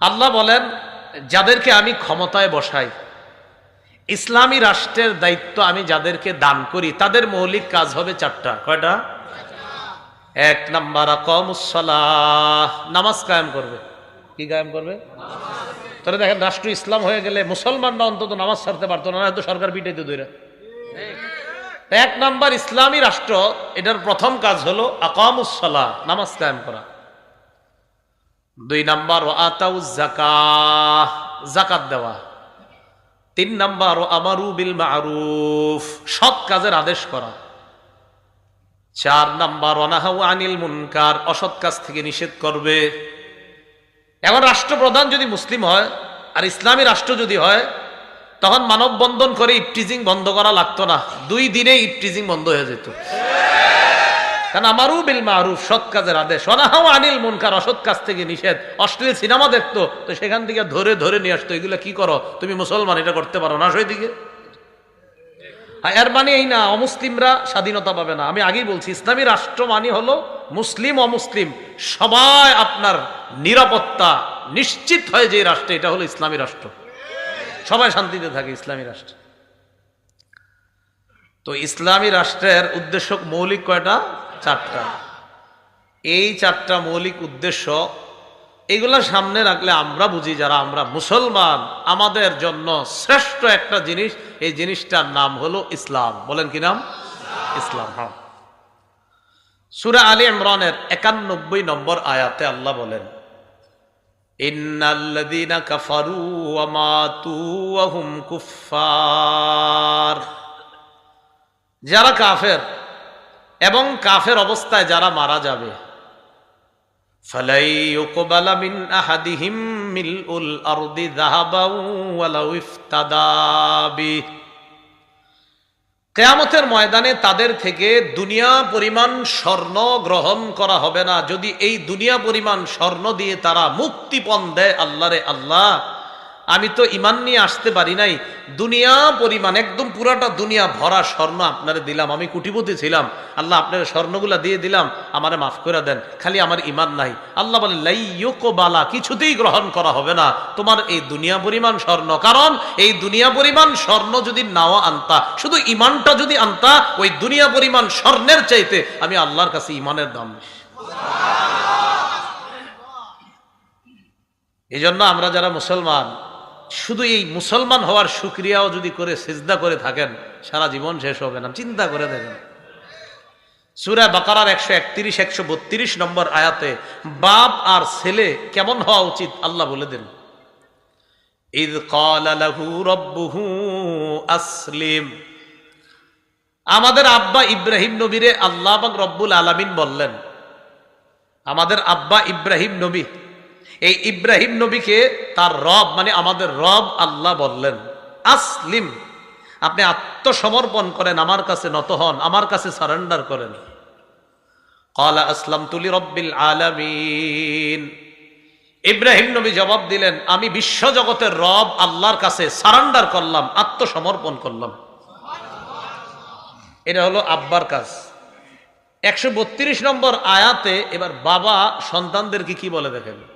আল্লাহ বলেন, যাদেরকে আমি ক্ষমতায় বসাই, ইসলামী রাষ্ট্রের দায়িত্ব আমি যাদেরকে দান করি, তাদের মৌলিক কাজ হবে চারটা। কয়টা? এক নাম্বার কমুসলাহ নামাজ কায়েম করবে। কি কায়েম করবে? তাহলে দেখেন, রাষ্ট্র ইসলাম হয়ে গেলে মুসলমানরা অন্তত নামাজ ছাড়তে পারতো না, হয়তো সরকার পিটাইতে দইরা। এক নাম্বার, ইসলামী রাষ্ট্র, এটার প্রথম কাজ হলো আকামুসলাহ নামাজ কায়েম করা। দুই নাম্বার ও আতাউ জাকাহ জাকাত দেওয়া। তিন নাম্বার ও আমারু বিল মারুফ সৎ কাজের আদেশ করা। চার নাম্বার অনাহাউ আনিল মুনকার অসৎ কাজ থেকে নিষেধ করবে। এখন রাষ্ট্রপ্রধান যদি মুসলিম হয়, আর ইসলামী রাষ্ট্র যদি হয়, তখন মানববন্ধন করে ইপটিজিং বন্ধ করা লাগতো না। দুই দিনে ইপটিজিং বন্ধ হয়ে যেত। আমারও বিল মারুফ, সৎ কাজের আদেশ। অনাহাও আনিল অসৎ কাজ থেকে নিষেধ। অশ্লীল সিনেমা দেখতো, তো সেখান থেকে ধরে ধরে নিয়ে আসতো, এগুলো কি করো? তুমি মুসলমান, এটা করতে পারো না? সেই দিকে। আর এর মানে এই না, অমুসলিমরা স্বাধীনতা পাবে না। আমি আগেই বলছি, ইসলামী রাষ্ট্র মানে হলো মুসলিম, অমুসলিম। সবাই আপনার নিরাপত্তা নিশ্চিত হয় যে রাষ্ট্র, এটা হলো ইসলামী রাষ্ট্র। সবাই শান্তিতে থাকে ইসলামী রাষ্ট্র। তো ইসলামী রাষ্ট্রের উদ্দেশ্য মৌলিক কয়টা? চারটা। এই চারটা মৌলিক উদ্দেশ্য, এগুলা সামনে রাখলে আমরা বুঝি যারা আমরা মুসলমান, আমাদের জন্য শ্রেষ্ঠ একটা জিনিস, এই জিনিসটার নাম হলো ইসলাম। বলেন কি নাম? ইসলাম হ্যাঁ। সুরা আলী ইমরানের একানব্বই নম্বর আয়াতে আল্লাহ বলেন যারা কাফের এবং কাফের অবস্থায় যারা মারা যাবে। কেয়ামতের ময়দানে তাদের থেকে দুনিয়া পরিমাণ স্বর্ণ গ্রহণ করা হবে না। যদি এই দুনিয়া পরিমাণ স্বর্ণ দিয়ে তারা মুক্তিপণ দেয় আল্লাহরে আল্লাহ আমি তো ইমান নিয়ে আসতে পারি নাই। দুনিয়া পরিমাণ, একদম পুরাটা দুনিয়া ভরা স্বর্ণ আপনারে দিলাম। আমি কুটিপতি ছিলাম। আল্লাহ আপনার স্বর্ণগুলা দিয়ে দিলাম। আমারে মাফ করে দেন। খালি আমার ইমান নাই। আল্লাহ বলে লাইয়কো বালা কিছুতেই গ্রহণ করা হবে না। তোমার এই দুনিয়া পরিমাণ স্বর্ণ। কারণ এই দুনিয়া পরিমাণ স্বর্ণ যদি নাও আনতা, শুধু ইমানটা যদি আনতা, ওই দুনিয়া পরিমাণ স্বর্ণের চাইতে আমি আল্লাহর কাছে ইমানের দাম এই জন্য আমরা যারা মুসলমান শুধু এই মুসলমান হওয়ার সুক্রিয়াও যদি করে সেজদা করে থাকেন, সারা জীবন শেষ হবে না। চিন্তা করে দেখেন। সুরা বাকারার একশো একত্রিশ, একশো বত্রিশ নম্বর আয়াতে, বাপ আর ছেলে কেমন হওয়া উচিত আল্লাহ বলে দেন। কালাহু রব্বুহু আসলিম। আমাদের আব্বা ইব্রাহিম নবীরে আল্লাহ রব্বুল আলামিন বললেন, আমাদের আব্বা ইব্রাহিম নবী এই ইব্রাহিম নবীকে তার রব মানে আমাদের রব আল্লাহ বললেন। আসলিম, আপনি আত্মসমর্পণ করেন, আমার কাছে নত হন, আমার কাছে সারেন্ডার করেন। কলা আসলাম তুলি রব্বিল আলামিন। ইব্রাহিম নবী জবাব দিলেন, আমি বিশ্ব জগতের রব, আল্লাহর কাছে সারেন্ডার করলাম, আত্মসমর্পণ করলাম। এটা হলো আব্বার কাজ। একশো বত্রিশ নম্বর আয়াতে এবার বাবা সন্তানদেরকে কি বলে দেখেন?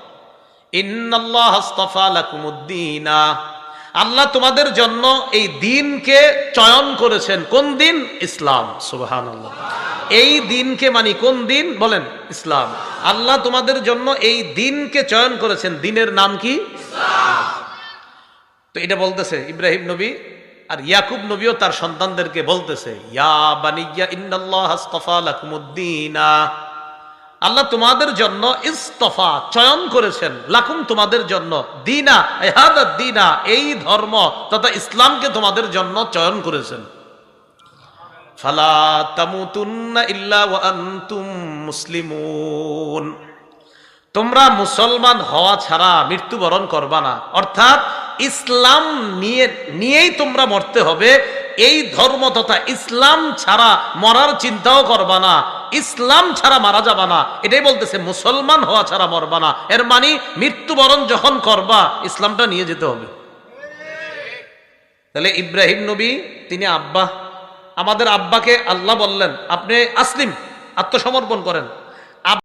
আল্লাহ তোমাদের জন্য এই দিনকে চয়ন করেছেন। কোন দিন? ইসলাম সুবহান আল্লাহ এই দিনকে মানে কোন দিন? বলেন, ইসলাম। আল্লাহ তোমাদের জন্য এই দিনকে চয়ন করেছেন। দিনের নাম কি? তো এটা বলতেছে ইব্রাহিম নবী আর ইয়াকুব নবীও তার সন্তানদেরকে বলতেছে, ইয়া বানিয়া ইন্নাল্লাহ আস্তাফা লাকুমুদ্দিনা। আল্লাহ তোমাদের জন্য ইস্তফা, চয়ন করেছেন। লাকুম তোমাদের জন্য দিনা দিনা, এই ধর্ম তথা ইসলামকে তোমাদের জন্য চয়ন করেছেন। তোমরা মুসলমান হওয়া ছাড়া মৃত্যুবরণ করবা না। অর্থাৎ ইসলাম নিয়ে, নিয়েই তোমরা মরতে হবে। এই ধর্ম তথা ইসলাম ছাড়া মরার চিন্তাও করবা না। ইসলাম ছাড়া মারা যাবা না। এটাই বলতেছে, মুসলমান হওয়া ছাড়া মরবা না। এর মানে মৃত্যুবরণ যখন করবা, ইসলামটা নিয়ে যেতে হবে। তাহলে ইব্রাহিম নবী, তিনি আব্বা। আমাদের আব্বাকে আল্লাহ বললেন, আপনি আসলিম, আত্মসমর্পণ করেন।